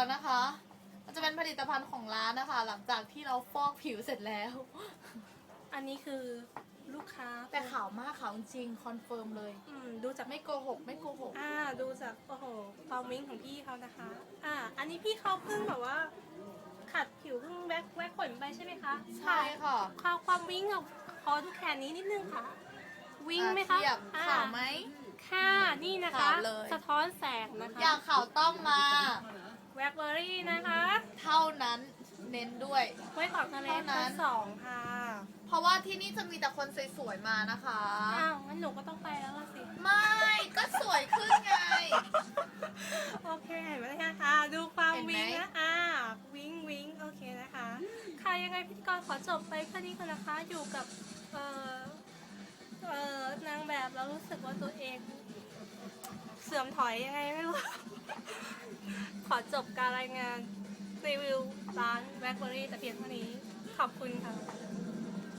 มันจะเป็นผลิตภัณฑ์ของร้านนะคะ หลังจากที่เราฟอกผิวเสร็จแล้ว อันนี้คือลูกค้าแต่ขาวมากขาวจริงคอนเฟิร์มเลย อืมดูจากไม่โกหกไม่โกหก อ่าดูจากโอ้โหความวิ้งของพี่เขานะคะ อ่า อันนี้พี่เขาเพิ่งแบบว่า ขัดผิวเพิ่งแว็กแว็กขนไปใช่ไหมคะใช่ค่ะความความวิ้งกับคอทุกแขนนี้นิดนึงค่ะ วิ้งไหมคะเทียบอ่ขาวไหม ค่ะ นี่นะคะ ขาวเลย สะท้อนแสงนะคะอยากขาวต้องมา แว็กเบอรี่นะคะเท่านั้นเน้นด้วยไว้ต่อทะเลเท่านั้ชั้น นสองค่ะเพราะว่าที่นี่จะมีแต่คนสวยๆมานะคะ อ้าวงั้นหนูก็ต้องไปแล้วล่ะสิ ไม่ก็สวยขึ้นไง โอเคเห็นไหมนะคะ ดูความเห็นไหม วิ้งนะอ่าวิ้งวิ้งโอเคนะคะ ค่ะยังไงพิธีกรขอจบไปแค่นี้ก่อนนะคะ อยู่กับเอ่อ เออนางแบบแล้วรู้สึกว่าตัวเอง เสื่อมถอยยังไงไม่รู้ ขอจบการรายงานรีวิวร้านแบล็คเบอรี่แต่เพียงเท่านี้ ขอบคุณค่ะ